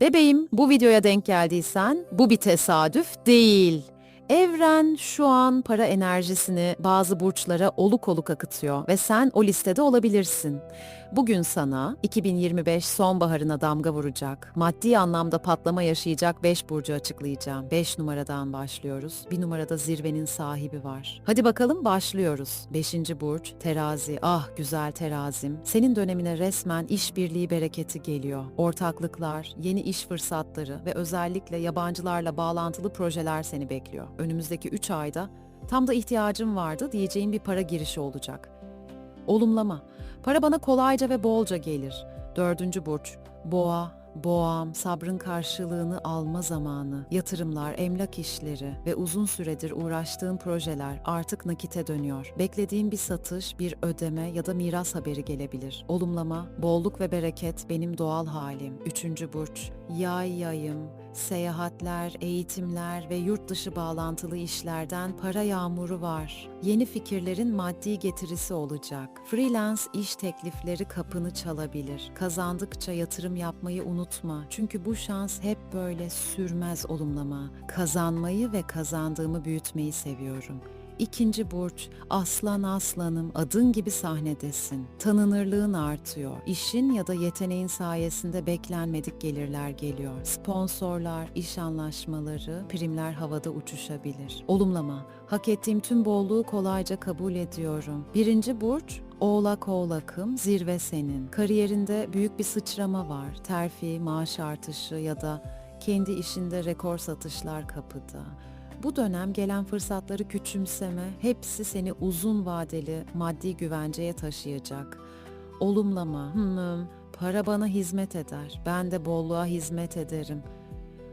Bebeğim, bu videoya denk geldiysen bu bir tesadüf değil. Evren şu an para enerjisini bazı burçlara oluk oluk akıtıyor ve sen o listede olabilirsin. Bugün sana 2025 sonbaharına damga vuracak, maddi anlamda patlama yaşayacak 5 burcu açıklayacağım. 5 numaradan başlıyoruz. Bir numarada zirvenin sahibi var. Hadi bakalım başlıyoruz. 5. burç terazi. Ah güzel terazim. Senin dönemine resmen işbirliği bereketi geliyor. Ortaklıklar, yeni iş fırsatları ve özellikle yabancılarla bağlantılı projeler seni bekliyor. Önümüzdeki 3 ayda tam da ihtiyacım vardı diyeceğim bir para girişi olacak. Olumlama. Para bana kolayca ve bolca gelir. Dördüncü burç. Boğa, boğam, sabrın karşılığını alma zamanı, yatırımlar, emlak işleri ve uzun süredir uğraştığım projeler artık nakite dönüyor. Beklediğim bir satış, bir ödeme ya da miras haberi gelebilir. Olumlama, bolluk ve bereket benim doğal halim. Üçüncü burç. Yay yayım, seyahatler, eğitimler ve yurt dışı bağlantılı işlerden para yağmuru var. Yeni fikirlerin maddi getirisi olacak. Freelance iş teklifleri kapını çalabilir. Kazandıkça yatırım yapmayı unutma. Çünkü bu şans hep böyle sürmez olumlama. Kazanmayı ve kazandığımı büyütmeyi seviyorum. İkinci burç, aslan aslanım adın gibi sahnedesin. Tanınırlığın artıyor. İşin ya da yeteneğin sayesinde beklenmedik gelirler geliyor. Sponsorlar, iş anlaşmaları, primler havada uçuşabilir. Olumlama, hak ettiğim tüm bolluğu kolayca kabul ediyorum. Birinci burç, Oğlak oğlakım, zirve senin. Kariyerinde büyük bir sıçrama var. Terfi, maaş artışı ya da kendi işinde rekor satışlar kapıda. Bu dönem gelen fırsatları küçümseme, hepsi seni uzun vadeli maddi güvenceye taşıyacak. Olumlama, hmm, para bana hizmet eder, ben de bolluğa hizmet ederim.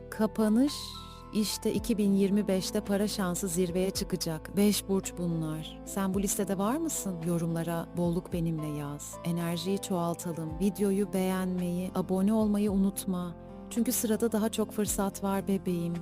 Kapanış, işte 2025'te para şansı zirveye çıkacak. 5 burç bunlar. Sen bu listede var mısın? Yorumlara bolluk benimle yaz. Enerjiyi çoğaltalım. Videoyu beğenmeyi, abone olmayı unutma. Çünkü sırada daha çok fırsat var bebeğim.